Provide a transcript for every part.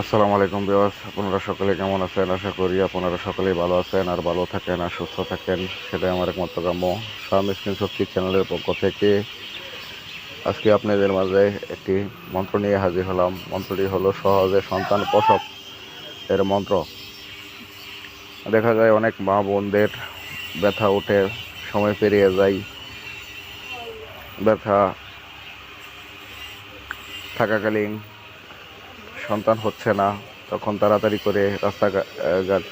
আসসালামু আলাইকুম বিওয়াস আপনারা সকলে কেমন আছেন? আশা করি আপনারা সকলেই ভালো আছেন আর ভালো থাকেন আর সুস্থ থাকেন। সেটাই আমার একমাত্র কাম্য সাম স্ক্রিন শক্তি চ্যানেলের পক্ষ থেকে আজকে আপনাদের মাঝে একটি মন্ত্র নিয়ে হাজির হলাম। মন্ত্রটি হলো, সহজে সন্তান প্রসব এর মন্ত্র। দেখা যায় অনেক মা বোনদের ব্যথা উঠে, সময় পেরিয়ে যায়, ব্যথা থাকাকালীন সন্তান হচ্ছে না, তখন তাড়াতাড়ি করে রাস্তাঘাট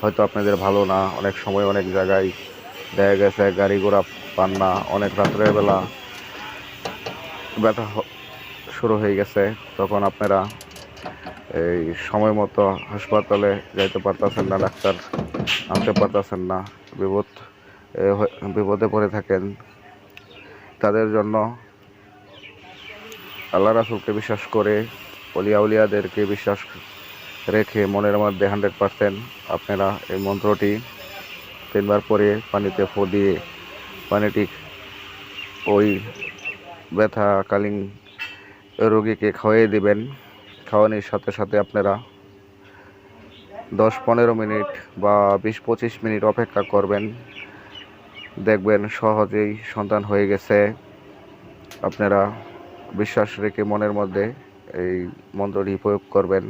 হয়তো আপনাদের ভালো না, অনেক সময় অনেক জায়গায় দেখা গেছে গাড়ি ঘোড়া পান না, অনেক রাত্রের বেলা ব্যথা শুরু হয়ে গেছে, তখন আপনারা এই সময় মতো হাসপাতালে যাইতে পারতেছেন না, ডাক্তার আনতে পারতেছেন না, বিপদ বিপদে পড়ে থাকেন। তাদের জন্য আল্লাহ রাসুলকে বিশ্বাস করে অলিয়া উলিয়াদেরকে বিশ্বাস রেখে মনের মধ্যে হান্ড্রেড পারসেন্ট আপনারা এই মন্ত্রটি তিনবার পরে পানিতে ফো দিয়ে পানিটি ওই ব্যথাকালীন রোগীকে খাওয়াই দিবেন। খাওয়ানোর সাথে সাথে আপনারা দশ পনেরো মিনিট বা বিশ পঁচিশ মিনিট অপেক্ষা করবেন। দেখবেন সহজেই সন্তান হয়ে গেছে। আপনারা বিশ্বাস রেখে মনের মধ্যে এই মন্ত্রটি প্রয়োগ করবেন।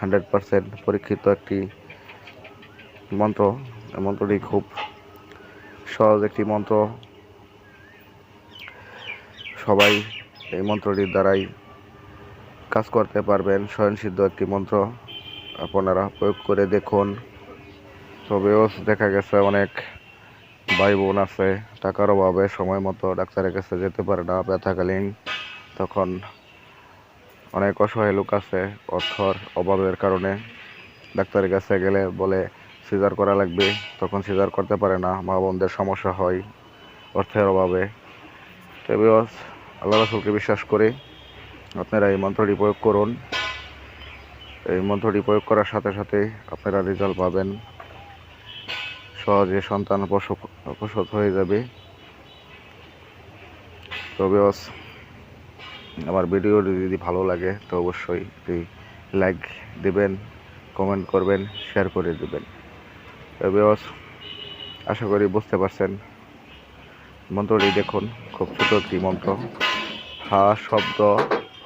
হান্ড্রেড পারসেন্ট পরীক্ষিত একটি মন্ত্র। মন্ত্রটি খুব সহজ একটি মন্ত্র। সবাই এই মন্ত্রটির দ্বারাই কাজ করতে পারবেন। স্বয়ংসিদ্ধ একটি মন্ত্র আপনারা প্রয়োগ করে দেখুন। তবেও দেখা গেছে অনেক ভাই বোন আছে, টাকার অভাবে সময় মতো ডাক্তারের কাছে যেতে পারে না। ব্যথাকালীন তখন অনেক অসহায় লোক আছে, অর্থর অভাবের কারণে। ডাক্তারের কাছে গেলে বলে, সিজার করা লাগবে। তখন সিজার করতে পারে না, মা বোনদের সমস্যা হয় অর্থের অভাবে। তবে আল্লাহ রসুলকে বিশ্বাস করে, আপনারা এই মন্ত্রটি প্রয়োগ করুন। এই মন্ত্রটি প্রয়োগ করার সাথে সাথে আপনারা রেজাল্ট পাবেন। সহজে সন্তান প্রসব প্রসব হয়ে যাবে। তবে আমার ভিডিও যদি ভালো লাগে, তো অবশ্যই একটি লাইক দিবেন কমেন্ট করবেন শেয়ার করে দেবেন। তবে আশা করি বুঝতে পারছেন। মন্ত্রটি দেখুন, খুব ছোট একটি মন্ত্র। হা শব্দ,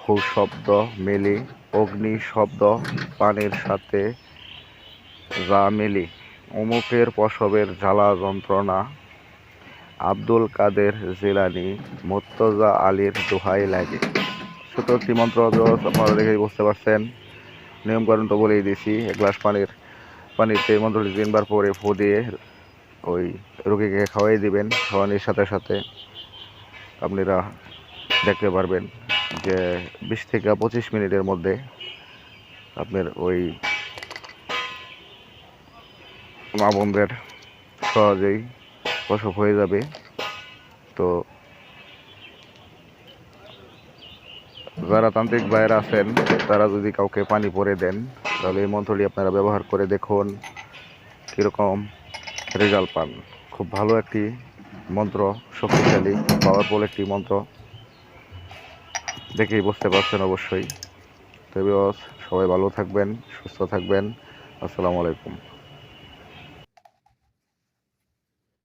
হু শব্দ, মেলি, অগ্নি শব্দ, পানির সাথে যা মেলি। অমুকের প্রসবের জ্বালা যন্ত্রণা আব্দুল কাদের জিলানি মুর্তজা আলীর দোহাই লাগে। একটি মন্ত্র আপনারা দেখেই বুঝতে পারছেন। নিয়মকানুন তো বলেই দিয়েছি এক গ্লাস পানির পানিতে এই মন্ত্রটি তিনবার পরে ফু দিয়ে ওই রুগীকে খাওয়াই দিবেন। খাওয়ানোর সাথে সাথে আপনারা দেখতে পারবেন যে বিশ থেকে পঁচিশ মিনিটের মধ্যে আপনার ওই মা বোনদের সহজেই প্রসব হয়ে যাবে। তো যারা তান্ত্রিক ভাইয়েরা আছেন, তারা যদি কাউকে পানি পরে দেন, তাহলে এই মন্ত্রটি আপনারা ব্যবহার করে দেখুন কীরকম রেজাল্ট পান। খুব ভালো একটি মন্ত্র, শক্তিশালী পাওয়ারফুল একটি মন্ত্র। দেখেই বুঝতে পারছেন অবশ্যই। তবে সবাই ভালো থাকবেন, সুস্থ থাকবেন। আসসালামু আলাইকুম।